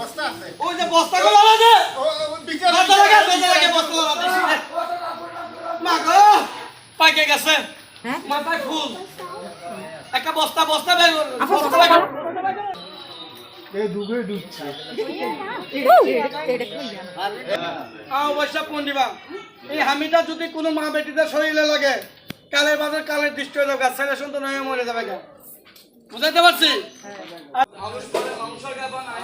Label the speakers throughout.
Speaker 1: বস্তা আছে।
Speaker 2: ওই যে বস্তাগুলো আছে।
Speaker 1: ও ও, বিকেল
Speaker 2: মাথা লাগে মাথা লাগে আছে মা গো পাকে গেছে। মাথায় ফুল। একটা বস্তা বের।
Speaker 1: এই দুগে ডুবছে।
Speaker 2: অবশ্য পন্ডিবা এই হামিটা যদি কোনো মা বেটিদের শরীরে লাগে কালের বাজার কালের দৃষ্টি হয়ে যাবে ছেলে সন্তান হয়ে মরে যাবে বুঝাইতে পারছি? মানুষ মানুষের গাবান, আই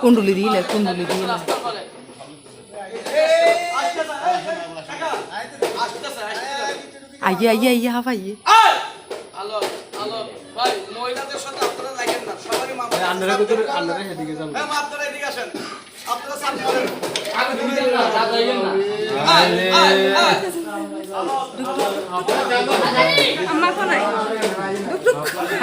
Speaker 3: কুণ্ডুলি দিলে কুণ্ডুলি দিলে। আইয়ে আইয়ে আইয়ে হাফ
Speaker 2: আইয়ে। আমার।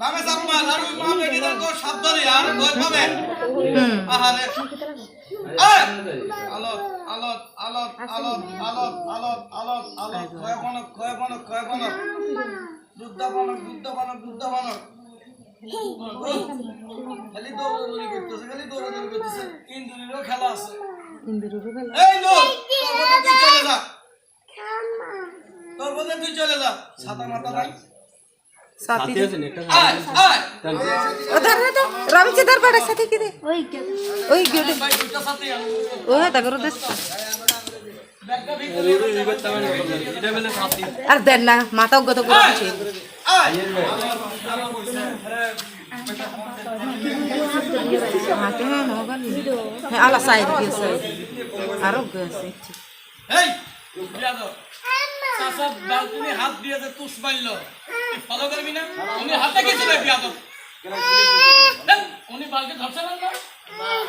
Speaker 2: বামে চাপমান, আর ওই মা বেটিদের গো সাবধানে, আর ভয় পাবেন। আহারে। আলোত, আলোত, আলোত, আলোত, আলোত, আলোত, আলোত, আলোত, ক্ষয়পনক, ক্ষয়পনক, ক্ষয়পনক। দুগ্ধবানক, দুগ্ধবানক, দুগ্ধবানক। খালি দৌড়াদৌড়ি করতেছে, খালি দৌড়াদৌড়ি করতেছে। ইন্দুরেরও খেলা আছে। এই লোক, তোর বোধে তুই চলে যা। তোর বোধে তুই চলে যা। ছাতা মাথা নাই।
Speaker 3: साथी उधर ना तो राम से इधर बड़ा
Speaker 2: साथी किधर ओए क्या
Speaker 3: ओए क्यों ओए तगरो
Speaker 2: दस अरे
Speaker 3: देन ना माता उगो तो कुछ चाहिए
Speaker 2: आते
Speaker 3: हैं होगा नहीं। आला साइड की साइड। आरोग्य से।
Speaker 2: এই বিয়া দাও সাসা বালকুনি হাত দিয়ে যে তুষ মারলো ফলো করবি না উনি হাতে কি ছিল বিয়াদব। উনি বালকে ধরছেন না?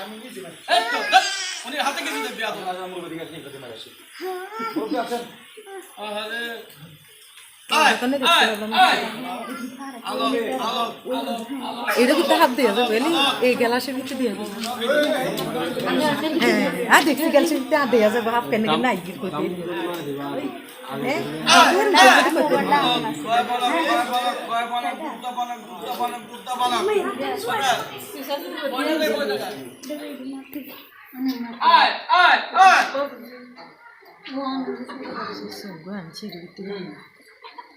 Speaker 2: আমি বুঝিনা এই তো উনি হাতে কি ছিল বিয়াদব। আমরা দিকে
Speaker 3: ঠিক
Speaker 2: করতে
Speaker 3: মারাছি
Speaker 2: বলতে আছেন আরে দোকানে দেখতে পেলাম
Speaker 3: এটা কিন্তু হাত দিয়ে যাবে এই গ্যালাসের ভিতরে দিয়ে যাবে হ্যাঁ আর দেখছি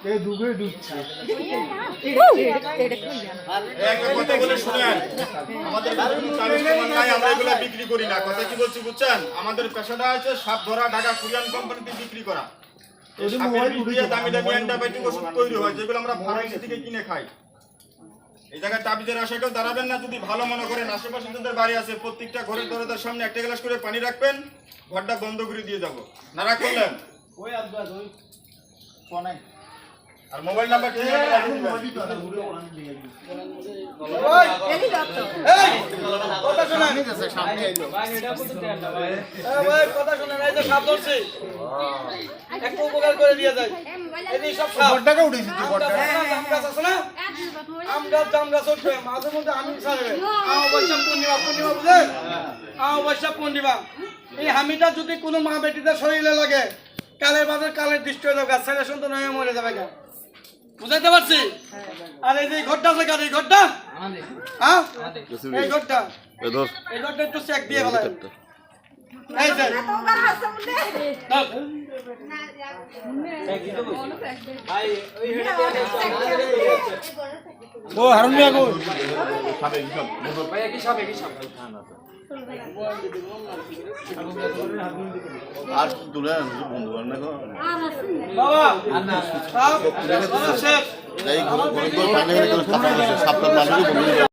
Speaker 2: ভয় দিবে না।
Speaker 1: এই ডুবছে কথা বলে শুনেন আমাদের কোনো কাগজ প্রমাণ নাই আমরা এগুলো বিক্রি করি না কথা কি বলছি বুঝছেন আমাদের পেশাটা আছে সাপ ধরা ঢাকা কোরিয়ান কোম্পানিতে বিক্রি করা দামি দামি অ্যান্টিবায়োটিক ওষুধ তৈরি হয় যেগুলো আমরা ফার্মেসি থেকে কিনে খাই। এই জায়গায় তাবিজের আশা কেউ দাঁড়াবেন না যদি ভালো মনে করেন আশেপাশে যাদের বাড়ি আছে প্রত্যেকটা ঘরের দরজার সামনে একটা গ্লাস করে পানি রাখবেন ঘরটা বন্ধ করে দিয়ে যাব। না রাখলেন আর মোবাইল নাম্বার
Speaker 2: কথা শোনেন। কথা শোনেন, এই যে সাপ ধরছি। একটু উপকার করে দিয়ে যায় এই যে সব সাপ।
Speaker 1: ঘরটাকে উঠেছি তুই
Speaker 2: আম গাছ আছে না, আম গাছ আছে না? আম গাছ, জাম গাছ উঠবে, মাঝে মধ্যে আমি ছাড়বে। আম বৈশাখ পূর্ণিমা, পূর্ণিমা বুঝলেন? আম বৈশাখ পূর্ণিমা। এই হামিটা যদি কোনো মা বেটিদের শরীরে লাগে কালের বাজার কালের দৃষ্টি হয়ে যাবে ছেলে সন্তান হয়ে মরে যাবে। বুঝাইতে পারছি? আর এই যে ঘরটা আছে কার? এই ঘরটা? হ্যাঁ? এই ঘরটা। এই ঘরটা একটু চেক দিয়ে ফেলাই এই যে।
Speaker 1: ও হারুন মিয়া
Speaker 4: আর তুলে বন্ধু বান্ধব
Speaker 2: বাবা সাপ, তুলেন বন্ধু
Speaker 4: বান্ধব ঘুরে ঘুরে